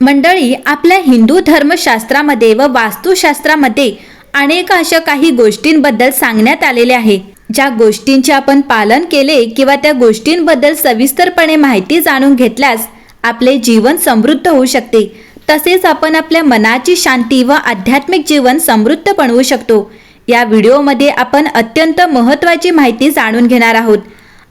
मंडळी आपल्या हिंदू धर्मशास्त्रामध्ये व वास्तुशास्त्रामध्ये अनेक अशा काही गोष्टींबद्दल सांगण्यात आलेले आहे. ज्या गोष्टींचे आपण पालन केले किंवा त्या गोष्टींबद्दल सविस्तरपणे माहिती जाणून घेतल्यास आपले जीवन समृद्ध होऊ शकते. तसेच आपण आपल्या मनाची शांती व आध्यात्मिक जीवन समृद्ध बनवू शकतो. या व्हिडिओमध्ये आपण अत्यंत महत्त्वाची माहिती जाणून घेणार आहोत.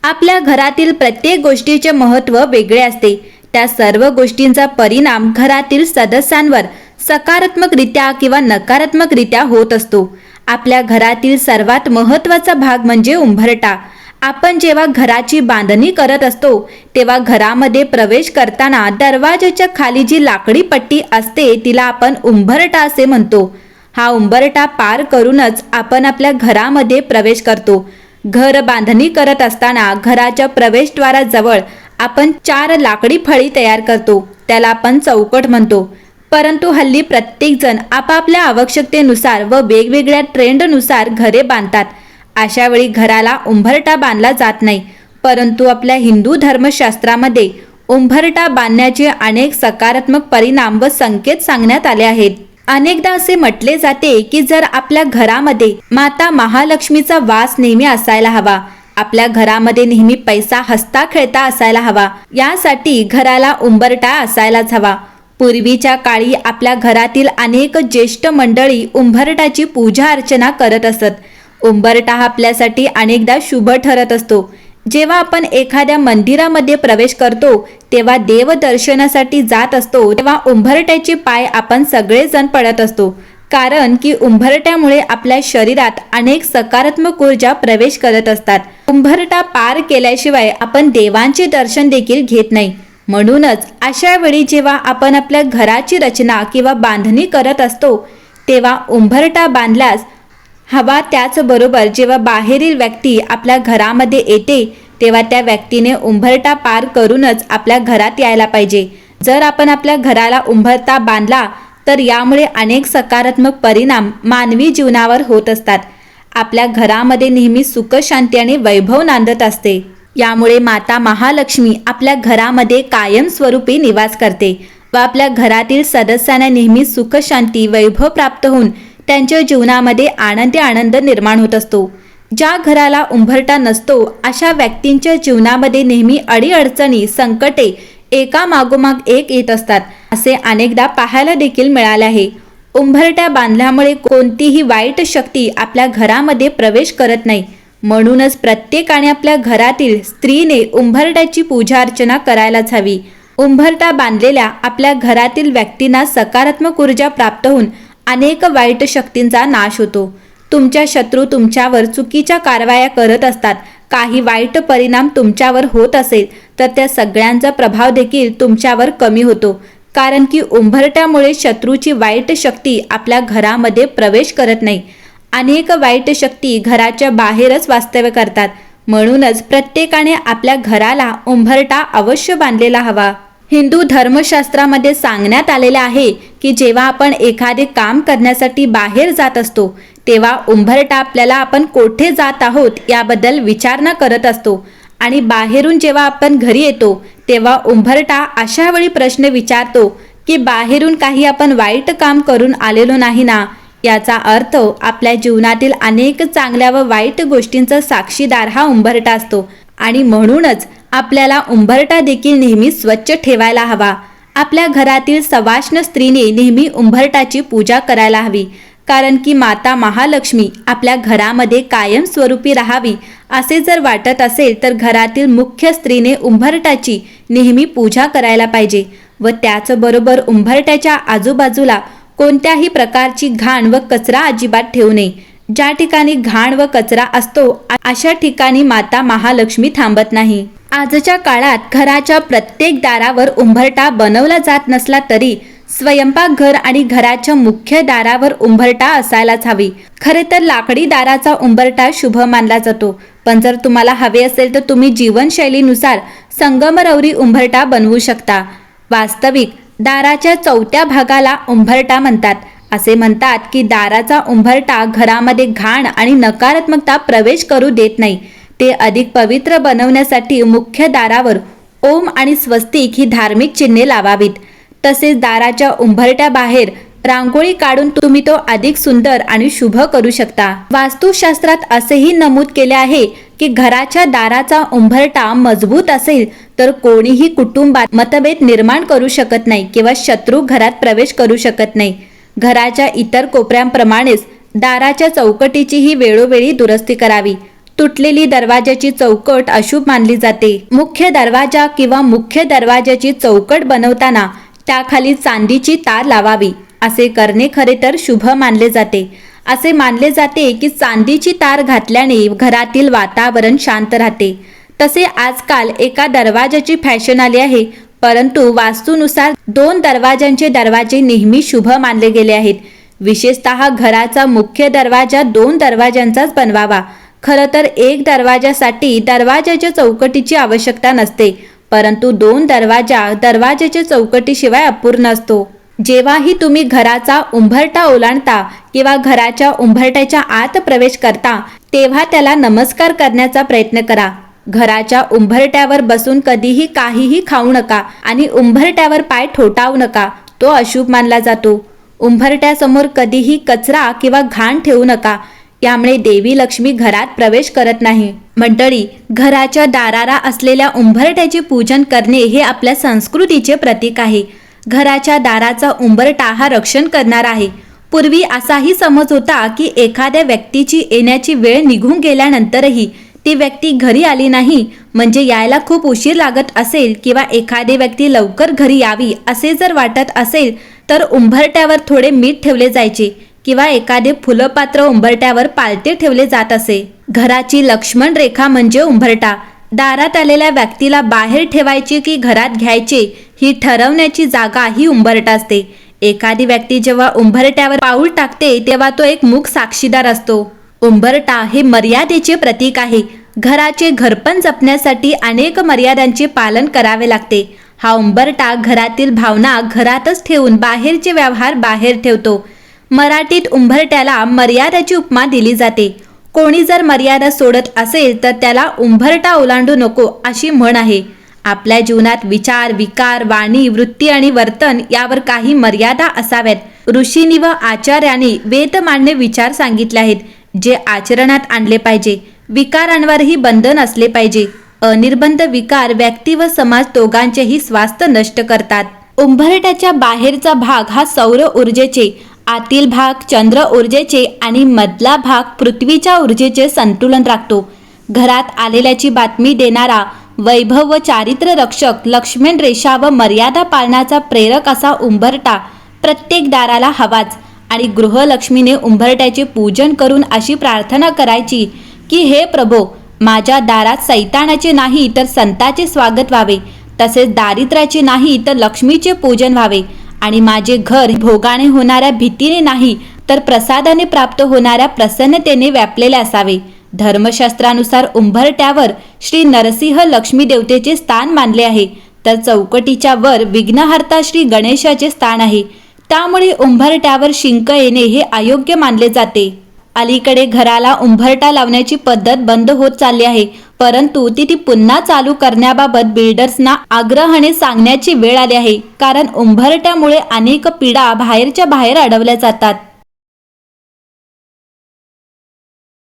आपल्या घरातील प्रत्येक गोष्टीचे महत्त्व वेगळे असते. त्या सर्व गोष्टींचा परिणाम घरातील सदस्यांवर सकारात्मकरित्या किंवा नकारात्मकरित्या होत असतो. आपल्या घरातील सर्वात महत्त्वाचा भाग म्हणजे उंबरटा आपण जेव्हा घराची बांधणी करत असतो तेव्हा घरामध्ये प्रवेश करताना दरवाजाच्या खाली जी लाकडी पट्टी असते तिला आपण उंबरटा असे म्हणतो. हा उंबरटा पार करूनच आपण आपल्या घरामध्ये प्रवेश करतो. घर बांधणी करत असताना घराच्या प्रवेशद्वाराजवळ आपण चार लाकडी फळी तयार करतो. त्याला आपण चौकट म्हणतो. परंतु हल्ली प्रत्येकजण आपापल्या आवश्यकतेनुसार व वेगवेगळ्या ट्रेंडनुसार घरे बांधतात. अशा वेळी घराला उंभरटा बांधला जात नाही. परंतु आपल्या हिंदू धर्मशास्त्रामध्ये उंभरटा बांधण्याचे अनेक सकारात्मक परिणाम व संकेत सांगण्यात आले आहेत. अनेकदा असे म्हटले जाते की जर आपल्या घरामध्ये माता महालक्ष्मीचा वास नेहमी असायला हवा आपल्या घरामध्ये नेहमी पैसा हसता खेळता असायला हवा. यासाठी घराला उंबरटा असायलाच हवा. पूर्वीच्या काळी आपल्या घरातील अनेक ज्येष्ठ मंडळी उंबरटाची पूजा अर्चना करत असत. उंबरटा हा आपल्यासाठी अनेकदा शुभ ठरत असतो. जेव्हा आपण एखाद्या मंदिरामध्ये प्रवेश करतो तेव्हा देवदर्शनासाठी जात असतो तेव्हा उंबरट्याचे पाय आपण सगळेजण पडत असतो. कारण की उंबरट्यामुळे आपल्या शरीरात अनेक सकारात्मक ऊर्जा प्रवेश करत असतात. उंबरटा पार केल्याशिवाय आपण देवांचे दर्शन देखील घेत नाही. म्हणूनच अशा वेळी जेव्हा आपण आपल्या घराची रचना किंवा बांधणी करत असतो तेव्हा उंबरटा बांधल्यास हवा त्याचबरोबर जेव्हा बाहेरील व्यक्ती आपल्या घरामध्ये येते तेव्हा त्या व्यक्तीने उंबरटा पार करूनच आपल्या घरात यायला पाहिजे. जर आपण आपल्या घराला उंबरटा बांधला तर यामुळे अनेक सकारात्मक परिणाम मानवी जीवनावर होत असतात. आपल्या घरामध्ये नेहमी सुख शांती आणि वैभव नांदत असते. यामुळे माता महालक्ष्मी आपल्या घरामध्ये कायमस्वरूपी निवास करते व आपल्या घरातील सदस्यांना नेहमी सुख शांती वैभव प्राप्त होऊन त्यांच्या जीवनामध्ये आनंदी आनंद निर्माण होत असतो. ज्या घराला उंबरटा नसतो अशा व्यक्तींच्या जीवनामध्ये नेहमी अडीअडचणी संकटे एका मागोमाग एक येत असतात. असे अनेकदा पाहायला देखील मिळाले आहे. उंबरट्या बांधल्यामुळे कोणतीही वाईट शक्ती आपल्या घरामध्ये प्रवेश करत नाही. म्हणूनच प्रत्येकाने आपल्या घरातील स्त्रीने उंबरट्याची पूजा अर्चना करायलाच हवी. उंबरटा बांधलेल्या आपल्या घरातील व्यक्तींना सकारात्मक ऊर्जा प्राप्त होऊन अनेक वाईट शक्तींचा नाश होतो. तुमच्या शत्रू तुमच्यावर चुकीच्या कारवाया करत असतात. काही वाईट परिणाम तुमच्यावर होत असेल तर त्या सगळ्यांचा प्रभाव देखील तुमच्यावर कमी होतो. कारण की उंबरट्यामुळे शत्रूची वाईट शक्ती आपल्या घरामध्ये प्रवेश करत नाही. अनेक वाईट शक्ती घराच्या बाहेरच वास्तव्य करतात. म्हणूनच प्रत्येकाने आपल्या घराला उंबरटा अवश्य बांधलेला हवा. हिंदू धर्मशास्त्रामध्ये सांगण्यात आलेले आहे की जेव्हा आपण एखादे काम करण्यासाठी बाहेर जात असतो तेव्हा उंभरटा आपल्याला आपण कोठे जात आहोत याबद्दल विचारणा करत असतो. आणि बाहेरून जेव्हा आपण घरी येतो तेव्हा उंभरटा अशा वेळी प्रश्न विचारतो की बाहेरून काही आपण वाईट काम करून आलेलो नाही ना? याचा अर्थ आपल्या जीवनातील अनेक चांगल्या व वाईट गोष्टींचा साक्षीदार हा उंभरटा असतो. आणि म्हणूनच आपल्याला उंबरटा देखील नेहमी स्वच्छ ठेवायला हवा. आपल्या घरातील सवाष्ण स्त्रीने नेहमी उंबरटाची पूजा करायला हवी. कारण की माता महालक्ष्मी आपल्या घरामध्ये कायमस्वरूपी राहावी असे जर वाटत असेल तर घरातील मुख्य स्त्रीने उंबरटाची नेहमी पूजा करायला पाहिजे व त्याचबरोबर उंबरट्याच्या आजूबाजूला कोणत्याही प्रकारची घाण व कचरा अजिबात ठेवू नये. ज्या ठिकाणी घाण व कचरा असतो अशा ठिकाणी माता महालक्ष्मी थांबत नाही. आजच्या काळात घराच्या प्रत्येक दारावर उंबरटा बनवला जात नसला तरी स्वयंपाकघर आणि घराच्या मुख्य दारावर उंबरटा असायलाच हवी. खरे तर लाकडी दाराचा उंबरटा शुभ मानला जातो. पण जर तुम्हाला हवे असेल तर तुम्ही जीवनशैलीनुसार संगमरवरी उंबरटा बनवू शकता. वास्तविक दाराच्या चौथ्या भागाला उंबरटा म्हणतात. असे म्हणतात की दाराचा उंबरटा घरामध्ये घाण आणि नकारात्मकता प्रवेश करू देत नाही. ते अधिक पवित्र बनवण्यासाठी मुख्य दारावर ओम आणि स्वस्तिक ही धार्मिक चिन्हे लावावीत. तसेच दाराच्या उंबरट्या बाहेर रांगोळी काढून तुम्ही तो अधिक सुंदर आणि शुभ करू शकता. वास्तुशास्त्रात असेही नमूद केले आहे की घराच्या दाराचा उंबरटा मजबूत असेल तर कोणीही कुटुंबात मतभेद निर्माण करू शकत नाही किंवा शत्रू घरात प्रवेश करू शकत नाही. घराच्या इतर कोपऱ्यांप्रमाणेच दाराच्या चौकटीचीही वेळोवेळी दुरुस्ती करावी. तुटलेली दरवाजाची चौकट अशुभ मानली जाते. मुख्य दरवाजा किंवा मुख्य दरवाजाची चौकट बनवताना त्याखाली चांदीची तार लावावी असे करणे खरे तर शुभ मानले जाते. असे मानले जाते की चांदीची तार घातल्याने घरातील वातावरण शांत राहते. तसे आजकाल एका दरवाजाची फॅशन आली आहे परंतु वास्तूनुसार दोन दरवाजांचे दरवाजे नेहमी शुभ मानले गेले आहेत. विशेषतः घराचा मुख्य दरवाजा दोन दरवाजांचाच बनवावा. खरं तर एक दरवाजासाठी दरवाजाच्या चौकटीची आवश्यकता नसते परंतु दोन दरवाजा दरवाजाच्या चौकटीशिवाय अपूर्ण असतो. जेव्हाही तुम्ही घराचा उंभरटा ओलांडता किंवा घराच्या उंभरट्याच्या आत प्रवेश करता तेव्हा त्याला नमस्कार करण्याचा प्रयत्न करा. घराच्या उंबरट्यावर बसून कधीही काहीही खाऊ नका आणि उंबरट्यावर पाय ठोठावू नका. तो अशुभ मानला जातो. उंबरट्यासमोर कधीही कचरा किंवा घाण ठेवू नका. यामुळे देवी लक्ष्मी घरात प्रवेश करत नाही. मंडळी घराच्या दाराला असलेल्या उंबरट्याचे पूजन करणे हे आपल्या संस्कृतीचे प्रतीक आहे. घराच्या दाराचा उंबरटा हा रक्षण करणार आहे. पूर्वी असाही समज होता की एखाद्या व्यक्तीची येण्याची वेळ निघून गेल्यानंतरही ती व्यक्ती घरी आली नाही म्हणजे यायला खूप उशीर लागत असेल किंवा एखादी व्यक्ती लवकर घरी यावी असे जर वाटत असेल तर उंबरट्यावर थोडे मीठ ठेवले जायचे किंवा एखादे फुलपात्र उंबरट्यावर पालते ठेवले जात असे. घराची लक्ष्मण रेखा म्हणजे उंबरटा. दारात आलेल्या व्यक्तीला बाहेर ठेवायचे की घरात घ्यायचे ही ठरवण्याची जागा ही उंबरटा असते. एखादी व्यक्ती जेव्हा उंबरट्यावर पाऊल टाकते तेव्हा तो एक मूक साक्षीदार असतो. उंबरटा हे मर्यादेचे प्रतीक आहे. घराचे घरपण जपण्यासाठी अनेक मर्यादांचे पालन करावे लागते. हा उंबरटा घरातील भावना घरातच ठेवून बाहेरचे व्यवहार बाहेर ठेवतो. मराठीत उंबरट्याला मर्यादाची उपमा दिली जाते. कोणी जर मर्यादा सोडत असेल तर त्याला उंबरटा ओलांडू नको अशी म्हण आहे. आपल्या जीवनात विचार विकार वाणी वृत्ती आणि वर्तन यावर काही मर्यादा असाव्यात. ऋषींनी व आचार्यांनी वेदमान्य विचार सांगितले आहेत. जे आचरणात आणले पाहिजे. विकारांवरही बंधन असले पाहिजे. अनिर्बंध विकार व्यक्ती व समाज दोघांचेही स्वास्थ्य नष्ट करतात. उंबरट्याच्या बाहेरचा भाग हा सौर ऊर्जेचे आतील भाग चंद्र ऊर्जेचे आणि मधला भाग पृथ्वीच्या ऊर्जेचे संतुलन राखतो. घरात आलेल्याची बातमी देणारा वैभव व चारित्र्य रक्षक लक्ष्मण रेषा व मर्यादा पालनाचा प्रेरक असा उंबरटा प्रत्येक दाराला हवाच. आणि गृहलक्ष्मीने उंबरट्याचे पूजन करून अशी प्रार्थना करायची की हे प्रभो माझ्या दारात सैतानाचे नाही तर संताचे स्वागत व्हावे. तसेच दारिद्र्याचे नाही तर लक्ष्मीचे पूजन व्हावे. आणि माझे घर भोगाने होणाऱ्या भीतीने नाही तर प्रसादाने प्राप्त होणाऱ्या प्रसन्नतेने व्यापलेले असावे. धर्मशास्त्रानुसार उंबरट्यावर श्री नरसिंह लक्ष्मी देवतेचे स्थान मानले आहे. तर चौकटीच्या वर विघ्नहर्ता श्री गणेशाचे स्थान आहे. त्यामुळे उंबरट्यावर शिंक येणे हे अयोग्य मानले जाते. अलीकडे घराला उंबरटा लावण्याची पद्धत बंद होत चालली आहे. परंतु ती ती पुन्हा चालू करण्याबाबत बिल्डर्सना आग्रहाने सांगण्याची वेळ आली आहे. कारण उंबरट्यामुळे अनेक पिढा बाहेरच्या बाहेर अडवल्या जातात.